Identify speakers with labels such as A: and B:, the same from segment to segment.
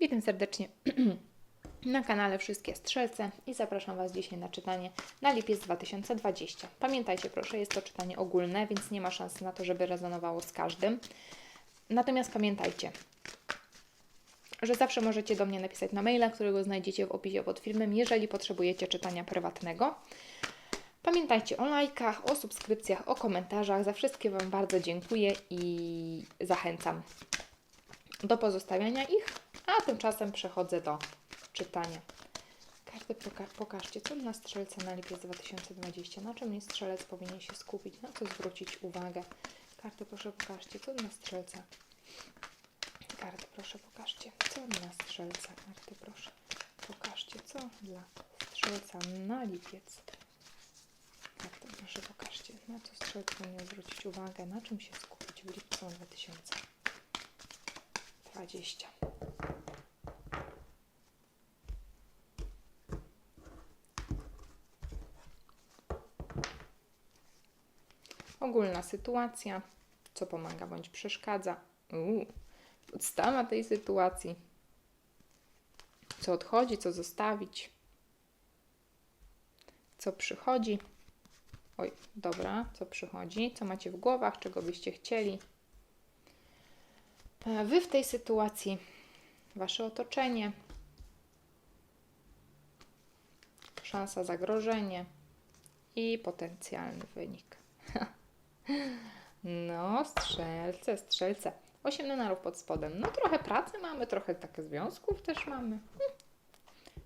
A: Witam serdecznie na kanale Wszystkie Strzelce i zapraszam Was dzisiaj na czytanie na lipiec 2020. Pamiętajcie proszę, jest to czytanie ogólne, więc nie ma szans na to, żeby rezonowało z każdym. Natomiast pamiętajcie, że zawsze możecie do mnie napisać na maila, którego znajdziecie w opisie pod filmem, jeżeli potrzebujecie czytania prywatnego. Pamiętajcie o lajkach, o subskrypcjach, o komentarzach. Za wszystkie Wam bardzo dziękuję i zachęcam do pozostawiania ich, a tymczasem przechodzę do czytania. Karty poka- pokażcie, co na strzelce na lipiec 2020. Na czym jest strzelec powinien się skupić, na co zwrócić uwagę. Karty proszę pokażcie, co na strzelce. Karty proszę pokażcie, co na strzelca. Karty proszę pokażcie, co dla strzelca na lipiec. Karty proszę pokażcie, na co strzelec powinien zwrócić uwagę, na czym się skupić w lipcu 2020. Ogólna sytuacja, co pomaga bądź przeszkadza. Uuu, podstawa tej sytuacji. Co odchodzi, co zostawić. Co przychodzi. Oj, dobra, co przychodzi, co macie w głowach, czego byście chcieli. E, Wy w tej sytuacji, wasze otoczenie, szansa zagrożenie i potencjalny wynik. No, strzelce, strzelce. Osiem denarów pod spodem. No trochę pracy mamy, trochę takie związków też mamy. Hm.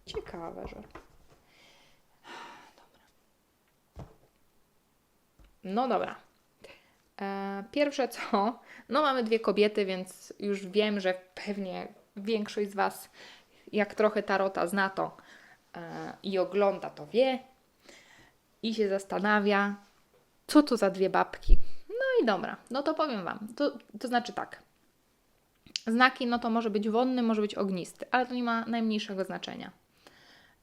A: Ciekawe, że. Dobra. No dobra. E, pierwsze co, no mamy dwie kobiety, więc już wiem, że pewnie większość z Was, jak trochę tarota zna to e, i ogląda, to wie i się zastanawia, co to za dwie babki. No i dobra, no to powiem Wam. To, to znaczy tak. Znaki, no to może być wonny, może być ognisty, ale to nie ma najmniejszego znaczenia.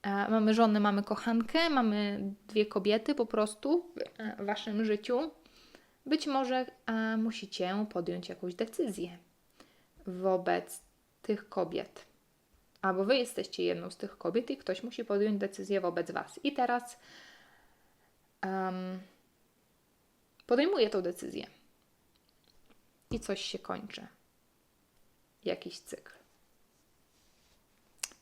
A: E, mamy żonę, mamy kochankę, mamy dwie kobiety po prostu w e, Waszym życiu. Być może e, musicie podjąć jakąś decyzję wobec tych kobiet. Albo Wy jesteście jedną z tych kobiet i ktoś musi podjąć decyzję wobec Was. I teraz em, podejmuje tą decyzję. I coś się kończy. Jakiś cykl.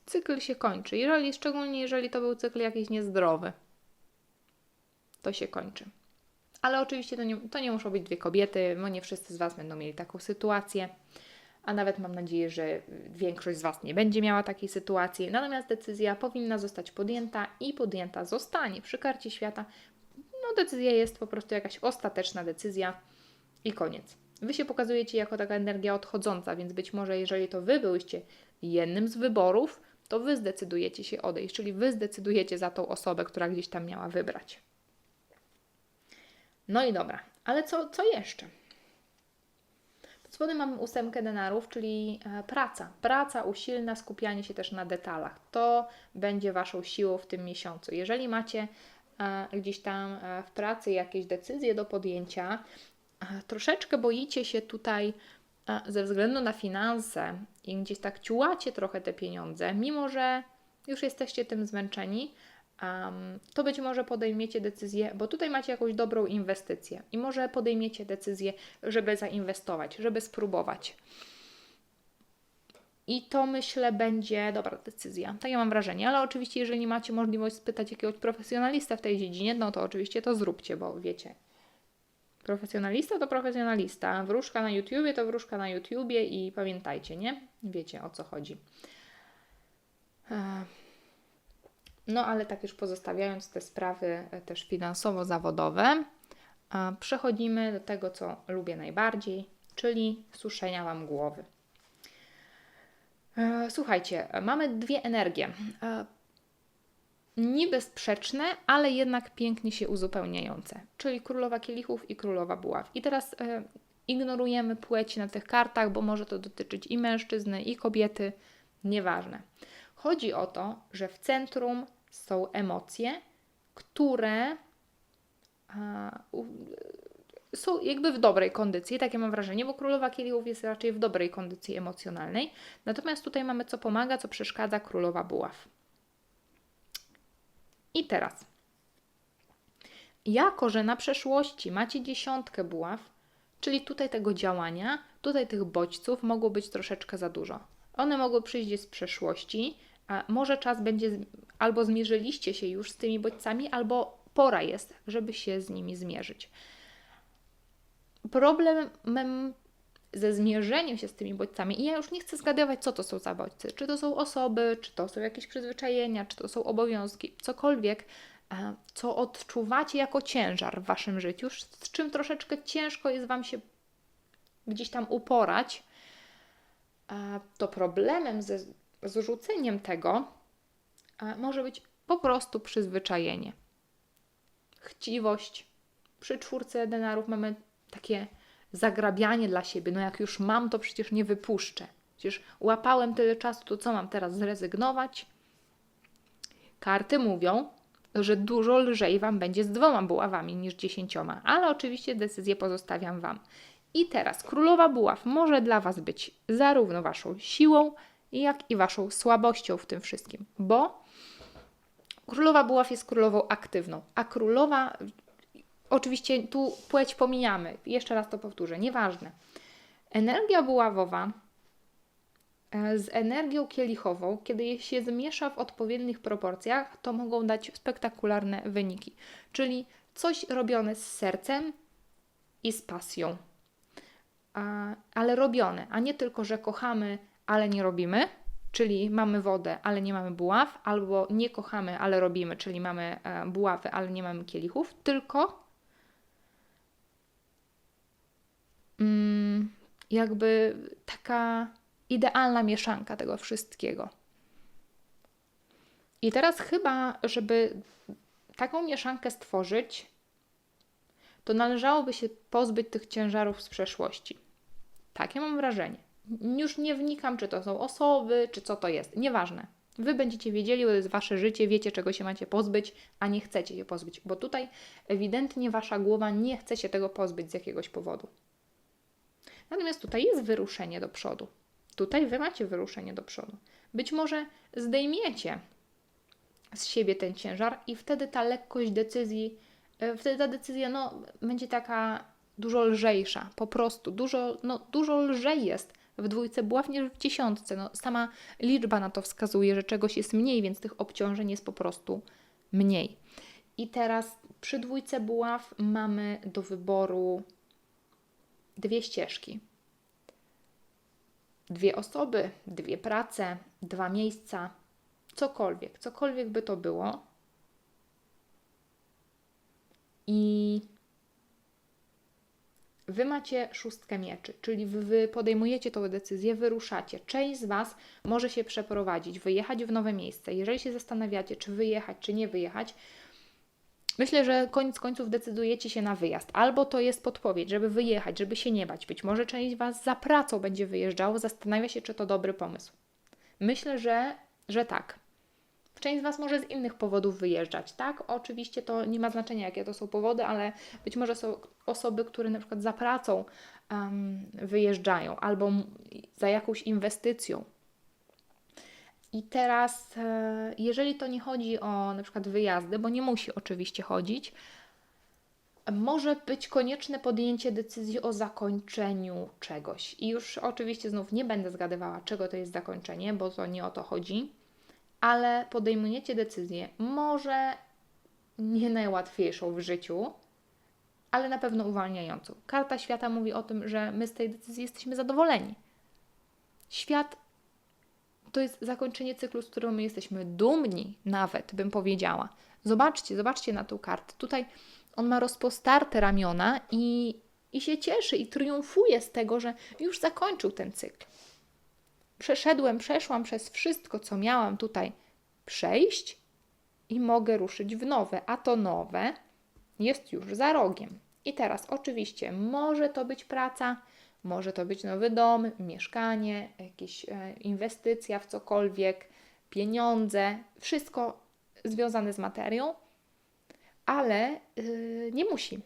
A: Cykl się kończy. Jeżeli, szczególnie jeżeli to był cykl jakiś niezdrowy, to się kończy. Ale oczywiście to nie, to nie muszą być dwie kobiety, bo nie wszyscy z Was będą mieli taką sytuację. A nawet mam nadzieję, że większość z Was nie będzie miała takiej sytuacji. Natomiast decyzja powinna zostać podjęta i podjęta zostanie przy karcie świata. Decyzja jest po prostu jakaś ostateczna decyzja i koniec. Wy się pokazujecie jako taka energia odchodząca, więc być może jeżeli to Wy byłyście jednym z wyborów, to Wy zdecydujecie się odejść, czyli Wy zdecydujecie za tą osobę, która gdzieś tam miała wybrać. No i dobra, ale co, co jeszcze? Pod spodem mamy ósemkę denarów, czyli e, praca. Praca usilna, skupianie się też na detalach. To będzie Waszą siłą w tym miesiącu. Jeżeli macie gdzieś tam e, w pracy jakieś decyzje do podjęcia, e, troszeczkę boicie się tutaj e, ze względu na finanse i gdzieś tak ciułacie trochę te pieniądze, mimo że już jesteście tym zmęczeni, to być może podejmiecie decyzję, bo tutaj macie jakąś dobrą inwestycję i może podejmiecie decyzję, żeby zainwestować, żeby spróbować. I to myślę będzie dobra decyzja. Tak ja mam wrażenie, ale oczywiście, jeżeli macie możliwość spytać jakiegoś profesjonalista w tej dziedzinie, no to oczywiście to zróbcie, bo wiecie, profesjonalista to profesjonalista, wróżka na YouTubie to wróżka na YouTubie i pamiętajcie, nie? Wiecie o co chodzi. E, No, ale tak już pozostawiając te sprawy e, też finansowo-zawodowe, e, przechodzimy do tego, co lubię najbardziej, czyli suszenia Wam głowy. E, Słuchajcie, mamy dwie energie. E, Niby sprzeczne, ale jednak pięknie się uzupełniające, czyli królowa kielichów i królowa buław. I teraz e, ignorujemy płeć na tych kartach, bo może to dotyczyć i mężczyzny, i kobiety, nieważne. Chodzi o to, że w centrum są emocje, które są jakby w dobrej kondycji, takie mam wrażenie, bo królowa kielichów jest raczej w dobrej kondycji emocjonalnej. Natomiast tutaj mamy co pomaga, co przeszkadza królowa buław. I teraz, jako że na przeszłości macie dziesiątkę buław, czyli tutaj tego działania, tutaj tych bodźców mogło być troszeczkę za dużo. One mogły przyjść z przeszłości, a może czas będzie, albo zmierzyliście się już z tymi bodźcami, albo pora jest, żeby się z nimi zmierzyć. Problemem ze zmierzeniem się z tymi bodźcami, i ja już nie chcę zgadywać, co to są za bodźce, czy to są osoby, czy to są jakieś przyzwyczajenia, czy to są obowiązki, cokolwiek, co odczuwacie jako ciężar w Waszym życiu, z czym troszeczkę ciężko jest Wam się gdzieś tam uporać, to problemem ze zrzuceniem tego może być po prostu przyzwyczajenie. Chciwość. Przy czwórce denarów mamy takie zagrabianie dla siebie. No jak już mam, to przecież nie wypuszczę. Przecież łapałem tyle czasu, to co mam teraz zrezygnować? Karty mówią, że dużo lżej Wam będzie z dwoma buławami niż dziesięcioma, ale oczywiście decyzję pozostawiam Wam. I teraz królowa buław może dla Was być zarówno Waszą siłą, jak i Waszą słabością w tym wszystkim, bo królowa buław jest królową aktywną, a królowa, oczywiście tu płeć pomijamy, jeszcze raz to powtórzę, nieważne. Energia buławowa e, z energią kielichową, kiedy je się zmiesza w odpowiednich proporcjach, to mogą dać spektakularne wyniki. Czyli coś robione z sercem i z pasją. Ale robione, a nie tylko, że kochamy, ale nie robimy, czyli mamy wodę, ale nie mamy buław, albo nie kochamy, ale robimy, czyli mamy e, buławy, ale nie mamy kielichów, tylko jakby taka idealna mieszanka tego wszystkiego. I teraz chyba, żeby taką mieszankę stworzyć, to należałoby się pozbyć tych ciężarów z przeszłości. Takie mam wrażenie. Już nie wnikam, czy to są osoby, czy co to jest. Nieważne. Wy będziecie wiedzieli, bo to jest Wasze życie, wiecie, czego się macie pozbyć, a nie chcecie się pozbyć, bo tutaj ewidentnie Wasza głowa nie chce się tego pozbyć z jakiegoś powodu. Natomiast tutaj jest wyruszenie do przodu. Tutaj Wy macie wyruszenie do przodu. Być może zdejmiecie z siebie ten ciężar i wtedy ta lekkość decyzji, e, wtedy ta decyzja no, będzie taka dużo lżejsza, po prostu dużo, no, dużo lżej jest w dwójce buław niż w dziesiątce. No, sama liczba na to wskazuje, że czegoś jest mniej, więc tych obciążeń jest po prostu mniej. I teraz przy dwójce buław mamy do wyboru dwie ścieżki. Dwie osoby, dwie prace, dwa miejsca, cokolwiek, cokolwiek by to było. I Wy macie szóstkę mieczy, czyli wy- podejmujecie tą decyzję, wyruszacie. Część z Was może się przeprowadzić, wyjechać w nowe miejsce. Jeżeli się zastanawiacie, czy wyjechać, czy nie wyjechać, myślę, że koniec końców decydujecie się na wyjazd. Albo to jest podpowiedź, żeby wyjechać, żeby się nie bać. Być może część Was za pracą będzie wyjeżdżało, zastanawia się, czy to dobry pomysł. Myślę, że, że tak. Część z Was może z innych powodów wyjeżdżać, tak? Oczywiście to nie ma znaczenia, jakie to są powody, ale być może są osoby, które na przykład za pracą em, wyjeżdżają albo za jakąś inwestycją. I teraz, e, jeżeli to nie chodzi o na przykład wyjazdy, bo nie musi oczywiście chodzić, może być konieczne podjęcie decyzji o zakończeniu czegoś. I już oczywiście znów nie będę zgadywała, czego to jest zakończenie, bo to nie o to chodzi, ale podejmujecie decyzję, może nie najłatwiejszą w życiu, ale na pewno uwalniającą. Karta świata mówi o tym, że my z tej decyzji jesteśmy zadowoleni. Świat to jest zakończenie cyklu, z którego my jesteśmy dumni, nawet bym powiedziała. Zobaczcie, zobaczcie na tą kartę. Tutaj on ma rozpostarte ramiona i, i się cieszy i triumfuje z tego, że już zakończył ten cykl. Przeszedłem, przeszłam przez wszystko, co miałam tutaj przejść i mogę ruszyć w nowe, a to nowe jest już za rogiem. I teraz oczywiście może to być praca, może to być nowy dom, mieszkanie, jakaś e, inwestycja w cokolwiek, pieniądze, wszystko związane z materią, ale yy, nie musi.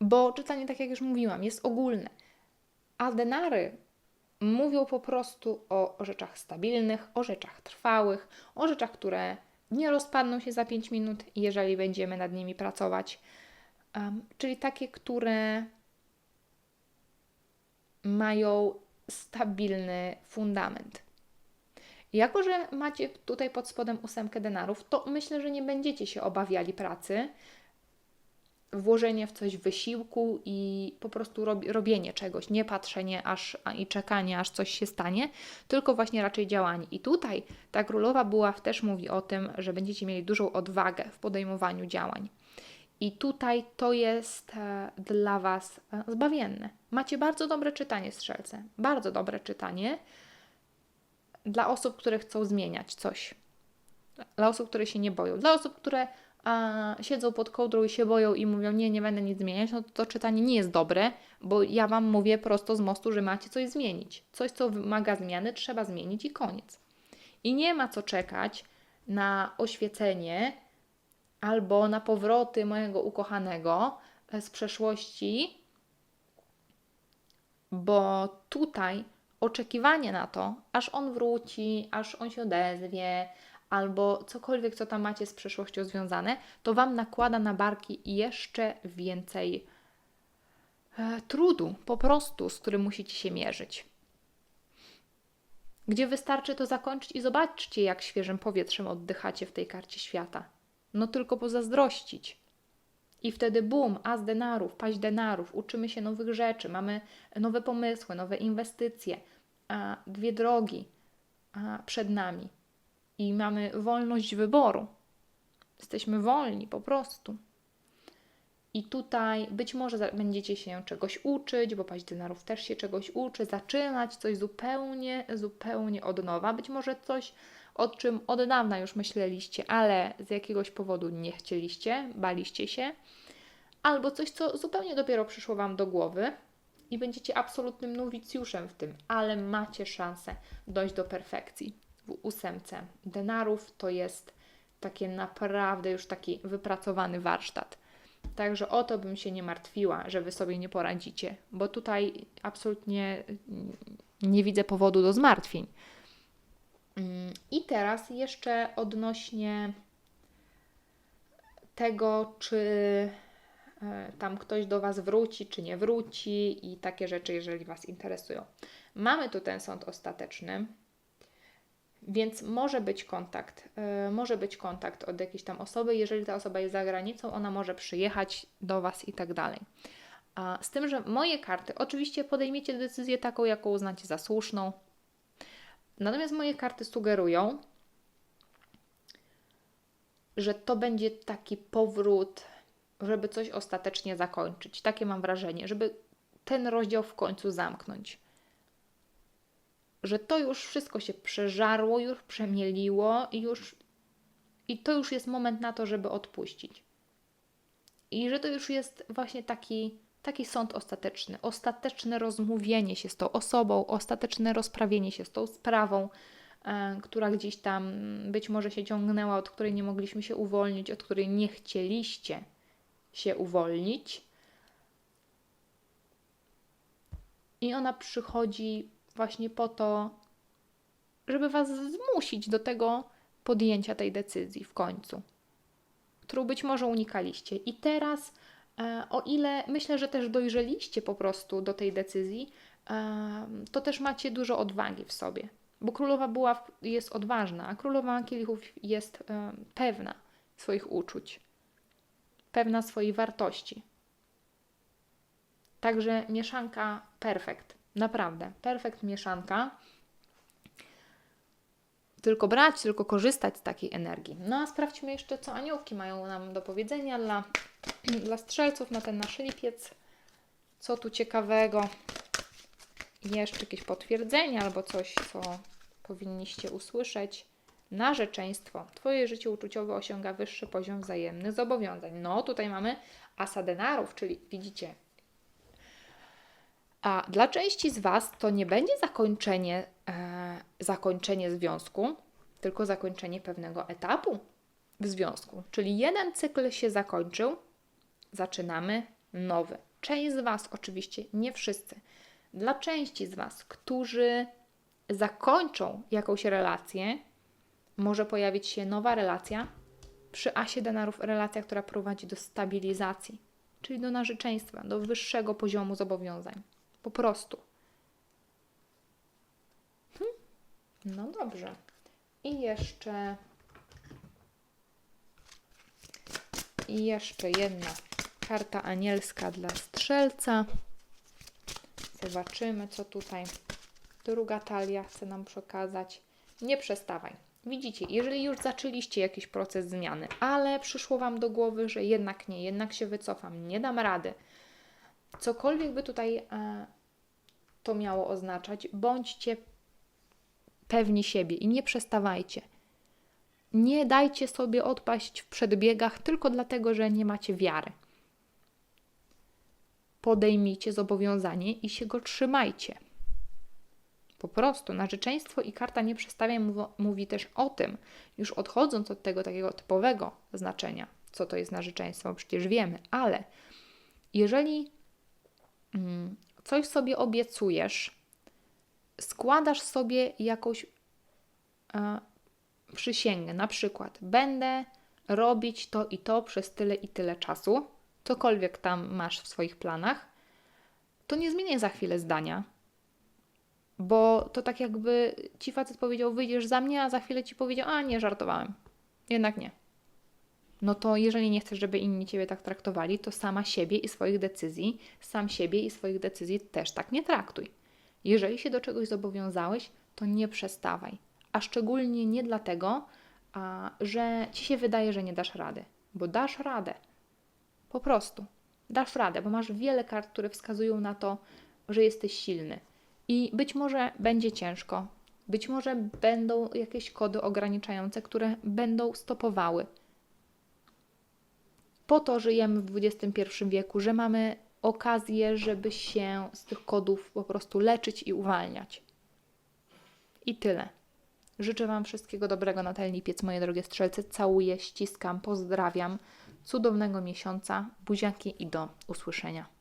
A: Bo czytanie, tak jak już mówiłam, jest ogólne. A denary mówią po prostu o rzeczach stabilnych, o rzeczach trwałych, o rzeczach, które nie rozpadną się za 5 minut, jeżeli będziemy nad nimi pracować. Um, czyli takie, które mają stabilny fundament. Jako, że macie tutaj pod spodem ósemkę denarów, to myślę, że nie będziecie się obawiali pracy, włożenie w coś wysiłku i po prostu robienie czegoś, nie patrzenie aż i czekanie, aż coś się stanie, tylko właśnie raczej działanie. I tutaj ta królowa buław też mówi o tym, że będziecie mieli dużą odwagę w podejmowaniu działań. I tutaj to jest e, dla Was e, zbawienne. Macie bardzo dobre czytanie, strzelce. Bardzo dobre czytanie dla osób, które chcą zmieniać coś. Dla osób, które się nie boją. Dla osób, które a, siedzą pod kołdrą i się boją i mówią, nie, nie będę nic zmieniać, no to, to czytanie nie jest dobre, bo ja Wam mówię prosto z mostu, że macie coś zmienić. Coś, co wymaga zmiany, trzeba zmienić i koniec. I nie ma co czekać na oświecenie albo na powroty mojego ukochanego e, z przeszłości, bo tutaj oczekiwanie na to, aż on wróci, aż on się odezwie, albo cokolwiek, co tam macie z przeszłością związane, to Wam nakłada na barki jeszcze więcej e, trudu, po prostu, z którym musicie się mierzyć. Gdzie wystarczy to zakończyć i zobaczcie, jak świeżym powietrzem oddychacie w tej karcie świata. No tylko pozazdrościć. I wtedy bum, as denarów, paść denarów, uczymy się nowych rzeczy, mamy nowe pomysły, nowe inwestycje, a dwie drogi a przed nami i mamy wolność wyboru. Jesteśmy wolni po prostu. I tutaj być może będziecie się czegoś uczyć, bo paść denarów też się czegoś uczy, zaczynać coś zupełnie, zupełnie od nowa. Być może coś, o czym od dawna już myśleliście, ale z jakiegoś powodu nie chcieliście, baliście się, albo coś, co zupełnie dopiero przyszło Wam do głowy i będziecie absolutnym nowicjuszem w tym, ale macie szansę dojść do perfekcji w ósemce denarów to jest takie naprawdę już taki wypracowany warsztat. Także o to bym się nie martwiła, że Wy sobie nie poradzicie, bo tutaj absolutnie nie widzę powodu do zmartwień. Teraz jeszcze odnośnie tego, czy e, tam ktoś do Was wróci, czy nie wróci i takie rzeczy, jeżeli Was interesują. Mamy tu ten sąd ostateczny, więc może być kontakt, yy, może być kontakt od jakiejś tam osoby. Jeżeli ta osoba jest za granicą, ona może przyjechać do Was i tak dalej. Z tym, że moje karty, oczywiście podejmiecie decyzję taką, jaką uznacie za słuszną. Natomiast moje karty sugerują, że to będzie taki powrót, żeby coś ostatecznie zakończyć. Takie mam wrażenie, żeby ten rozdział w końcu zamknąć że to już wszystko się przeżarło, już przemieliło i już i to już jest moment na to, żeby odpuścić. I że to już jest właśnie taki, taki sąd ostateczny, ostateczne rozmówienie się z tą osobą, ostateczne rozprawienie się z tą sprawą, e, która gdzieś tam być może się ciągnęła, od której nie mogliśmy się uwolnić, od której nie chcieliście się uwolnić. I ona przychodzi właśnie po to, żeby Was zmusić do tego podjęcia tej decyzji w końcu, którą być może unikaliście. I teraz, o ile myślę, że też dojrzeliście po prostu do tej decyzji, e, to też macie dużo odwagi w sobie. Bo królowa była, jest odważna, a królowa kielichów jest e, pewna swoich uczuć, pewna swojej wartości. Także mieszanka perfekt. Naprawdę, perfekt mieszanka. Tylko brać, tylko korzystać z takiej energii. No a sprawdźmy jeszcze, co aniołki mają nam do powiedzenia dla, dla strzelców na ten nasz lipiec. Co tu ciekawego? Jeszcze jakieś potwierdzenie albo coś, co powinniście usłyszeć. Narzeczeństwo. Twoje życie uczuciowe osiąga wyższy poziom wzajemnych zobowiązań. No, tutaj mamy asa denarów, czyli widzicie, a dla części z Was to nie będzie zakończenie, e, zakończenie związku, tylko zakończenie pewnego etapu w związku. Czyli jeden cykl się zakończył, zaczynamy nowy. Część z Was, oczywiście, nie wszyscy, dla części z Was, którzy zakończą jakąś relację, może pojawić się nowa relacja. Przy asie denarów relacja, która prowadzi do stabilizacji, czyli do narzeczeństwa, do wyższego poziomu zobowiązań. Po prostu. Hm. No dobrze. I jeszcze. I jeszcze jedna karta anielska dla strzelca. Zobaczymy, co tutaj druga talia chce nam przekazać. Nie przestawaj. Widzicie, jeżeli już zaczęliście jakiś proces zmiany, ale przyszło Wam do głowy, że jednak nie, jednak się wycofam, nie dam rady. Cokolwiek by tutaj e, to miało oznaczać, bądźcie pewni siebie i nie przestawajcie. Nie dajcie sobie odpaść w przedbiegach tylko dlatego, że nie macie wiary. Podejmijcie zobowiązanie i się go trzymajcie. Po prostu narzeczeństwo i karta nie przestawia mów- mówi też o tym, już odchodząc od tego takiego typowego znaczenia, co to jest narzeczeństwo, przecież wiemy, ale jeżeli mm, coś sobie obiecujesz, składasz sobie jakąś e, przysięgę, na przykład będę robić to i to przez tyle i tyle czasu, cokolwiek tam masz w swoich planach, to nie zmieniaj za chwilę zdania, bo to tak jakby ci facet powiedział, wyjdziesz za mnie, a za chwilę ci powiedział, a nie, żartowałem. Jednak nie. No to jeżeli nie chcesz, żeby inni ciebie tak traktowali, to sama siebie i swoich decyzji, sam siebie i swoich decyzji też tak nie traktuj. Jeżeli się do czegoś zobowiązałeś, to nie przestawaj. A szczególnie nie dlatego, a, że ci się wydaje, że nie dasz rady, bo dasz radę. Po prostu. Dasz radę, bo masz wiele kart, które wskazują na to, że jesteś silny. I być może będzie ciężko, być może będą jakieś kody ograniczające, które będą stopowały. Po to żyjemy w XXI wieku, że mamy okazję, żeby się z tych kodów po prostu leczyć i uwalniać. I tyle. Życzę Wam wszystkiego dobrego na ten lipiec, moje drogie strzelce. Całuję, ściskam, pozdrawiam. Cudownego miesiąca, buziaki i do usłyszenia.